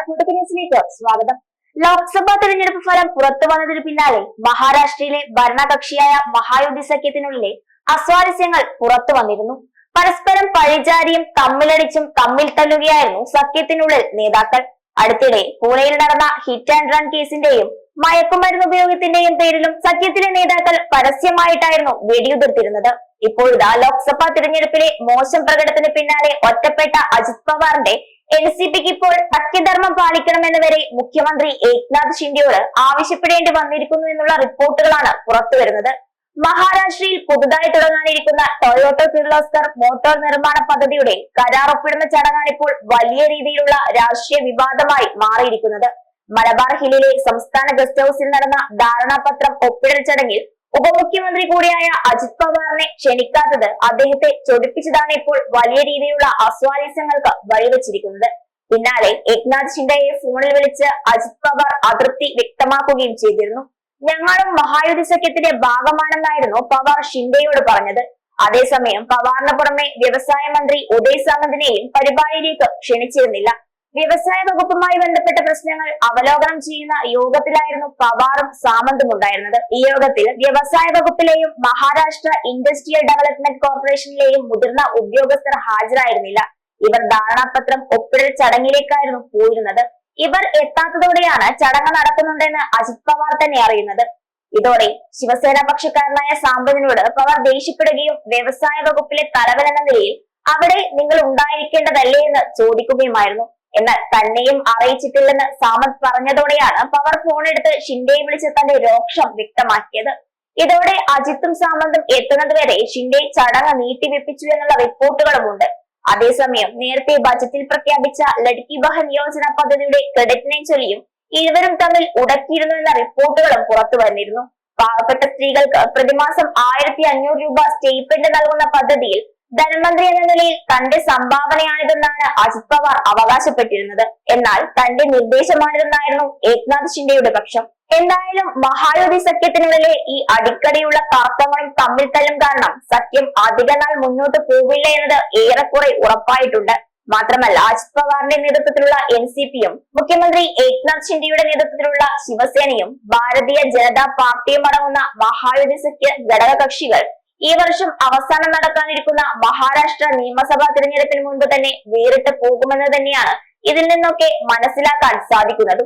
കുടുക്ക് ന്യൂസിലേക്ക് സ്വാഗതം. ലോക്സഭാ തെരഞ്ഞെടുപ്പ് ഫലം പുറത്തു വന്നതിന് പിന്നാലെ മഹാരാഷ്ട്രയിലെ ഭരണകക്ഷിയായ മഹായുതി സഖ്യത്തിനുള്ളിലെ അസ്വാരസ്യങ്ങൾ പുറത്തു വന്നിരുന്നു. പരസ്പരം പഴിചാരിയും തമ്മിലടിച്ചും തമ്മിൽ തല്ലുകയായിരുന്നു സഖ്യത്തിനുള്ളിൽ നേതാക്കൾ. അടുത്തിടെ പൂനെയിൽ നടന്ന ഹിറ്റ് ആൻഡ് റൺ കേസിന്റെയും മയക്കുമരുന്ന് ഉപയോഗത്തിന്റെയും പേരിലും സഖ്യത്തിലെ നേതാക്കൾ പരസ്യമായിട്ടായിരുന്നു വെടിയുതിർത്തിരുന്നത് ഇപ്പോഴിതാ ലോക്സഭാ തിരഞ്ഞെടുപ്പിലെ മോശം പ്രകടനത്തിന് പിന്നാലെ ഒറ്റപ്പെട്ട അജിത് പവാറിന്റെ എൻ സി പിക്ക് ഇപ്പോൾ സത്യധർമ്മം പാലിക്കണമെന്ന് വരെ മുഖ്യമന്ത്രി ഏക്നാഥ് ഷിൻഡെയോട് ആവശ്യപ്പെടേണ്ടി വന്നിരിക്കുന്നു എന്നുള്ള റിപ്പോർട്ടുകളാണ് പുറത്തുവരുന്നത് മഹാരാഷ്ട്രയിൽ പുതുതായി തുടങ്ങാനിരിക്കുന്ന ടൊയോട്ടോ കിർലോസ്കർ മോട്ടോർ നിർമ്മാണ പദ്ധതിയുടെ കരാർ ഒപ്പിടുന്ന ചടങ്ങാണ് ഇപ്പോൾ വലിയ രീതിയിലുള്ള രാഷ്ട്രീയ വിവാദമായി മാറിയിരിക്കുന്നത്. മലബാർ ഹില്ലിലെ സംസ്ഥാന ഗസ്റ്റ് ഹൌസിൽ നടന്ന ധാരണാപത്രം ഒപ്പിടൽ ചടങ്ങിൽ ഉപമുഖ്യമന്ത്രി കൂടിയായ അജിത് പവാറിനെ ക്ഷണിക്കാത്തത് അദ്ദേഹത്തെ ചൊടിപ്പിച്ചതാണ് ഇപ്പോൾ വലിയ രീതിയിലുള്ള അസ്വാരസ്യങ്ങൾക്ക് വഴിവെച്ചിരിക്കുന്നത്. പിന്നാലെ ഏക്നാഥ് ഷിൻഡയെ ഫോണിൽ വിളിച്ച് അജിത് പവാർ അതൃപ്തി വ്യക്തമാക്കുകയും ചെയ്തിരുന്നു. ഞങ്ങളും മഹായുദ്ധ സഖ്യത്തിന്റെ ഭാഗമാണെന്നായിരുന്നു പവാർ ഷിൻഡയോട് പറഞ്ഞത്. അതേസമയം പവാറിന് പുറമെ വ്യവസായ മന്ത്രി ഉദയ് സാമന്തിനെയും പരിപാടിയിലേക്ക് ക്ഷണിച്ചിരുന്നില്ല. വ്യവസായ വകുപ്പുമായി ബന്ധപ്പെട്ട പ്രശ്നങ്ങൾ അവലോകനം ചെയ്യുന്ന യോഗത്തിലായിരുന്നു പവാറും സാമന്തും ഉണ്ടായിരുന്നത്. ഈ യോഗത്തിൽ വ്യവസായ വകുപ്പിലെയും മഹാരാഷ്ട്ര ഇൻഡസ്ട്രിയൽ ഡെവലപ്മെന്റ് കോർപ്പറേഷനിലെയും മുതിർന്ന ഉദ്യോഗസ്ഥർ ഹാജരായിരുന്നില്ല. ഇവർ ധാരണാപത്രം ഒപ്പിടൽ ചടങ്ങിലേക്കായിരുന്നു പോയിരുന്നത്. ഇവർ എത്താത്തതോടെയാണ് ചടങ്ങ് നടക്കുന്നുണ്ടെന്ന് അജിത് പവാർ തന്നെ അറിയുന്നത്. ഇതോടെ ശിവസേന പക്ഷക്കാരനായ സാമ്പത്തിനോട് പവാർ ദേഷ്യപ്പെടുകയും വ്യവസായ വകുപ്പിലെ തലവൻ എന്ന നിലയിൽ അവിടെ നിങ്ങൾ ഉണ്ടായിരിക്കേണ്ടതല്ലേ എന്ന് ചോദിക്കുകയുമായിരുന്നു. എന്നാൽ തന്നെയും അറിയിച്ചിട്ടില്ലെന്ന് സാമന്ത് പറഞ്ഞതോടെയാണ് പവർ ഫോൺ എടുത്ത് ഷിൻഡയെ വിളിച്ച് തന്റെ രോക്ഷം വ്യക്തമാക്കിയത്. ഇതോടെ അജിത്തും സാമന്തും എത്തുന്നത് വരെ ഷിൻഡെ ചടങ്ങ് നീട്ടിവെപ്പിച്ചു എന്നുള്ള റിപ്പോർട്ടുകളുമുണ്ട്. അതേസമയം നേരത്തെ ബജറ്റിൽ പ്രഖ്യാപിച്ച ലഡ്കി ബഹൻ യോജന പദ്ധതിയുടെ ക്രെഡിറ്റിനെ ചൊല്ലിയും ഇരുവരും തമ്മിൽ ഉടക്കിയിരുന്നു എന്ന റിപ്പോർട്ടുകളും പുറത്തു വന്നിരുന്നു. പാവപ്പെട്ട സ്ത്രീകൾക്ക് പ്രതിമാസം ആയിരത്തി അഞ്ഞൂറ് രൂപ സ്റ്റേറ്റ്മെന്റ് നൽകുന്ന പദ്ധതിയിൽ ധനമന്ത്രി എന്ന നിലയിൽ തന്റെ സംഭാവനയാണിതെന്നാണ് അജിത് പവാർ അവകാശപ്പെട്ടിരുന്നത്. എന്നാൽ തന്റെ നിർദ്ദേശമാണിതെന്നായിരുന്നു ഏക്നാഥ് ഷിൻഡെയുടെ പക്ഷം. എന്തായാലും മഹായുതി സഖ്യത്തിനുള്ളിലെ ഈ അടിക്കടിയുള്ള തർക്കങ്ങളും തമ്മിൽ തല്ലും കാരണം സഖ്യം അധിക നാൾ മുന്നോട്ട് പോകില്ല എന്നത് ഏറെക്കുറെ ഉറപ്പായിട്ടുണ്ട്. മാത്രമല്ല അജിത് പവാറിന്റെ നേതൃത്വത്തിലുള്ള എൻ സി പിയും മുഖ്യമന്ത്രി ഏക്നാഥ് ഷിൻഡെയുടെ നേതൃത്വത്തിലുള്ള ശിവസേനയും ഭാരതീയ ജനതാ പാർട്ടിയും അടങ്ങുന്ന മഹായുതി സഖ്യ ഘടക കക്ഷികൾ ഈ വർഷം അവസാനം നടക്കാനിരിക്കുന്ന മഹാരാഷ്ട്ര നിയമസഭാ തിരഞ്ഞെടുപ്പിന് മുൻപ് തന്നെ വേറിട്ട് പോകുമെന്ന് തന്നെയാണ് ഇതിൽ നിന്നൊക്കെ മനസ്സിലാക്കാൻ സാധിക്കുന്നത്.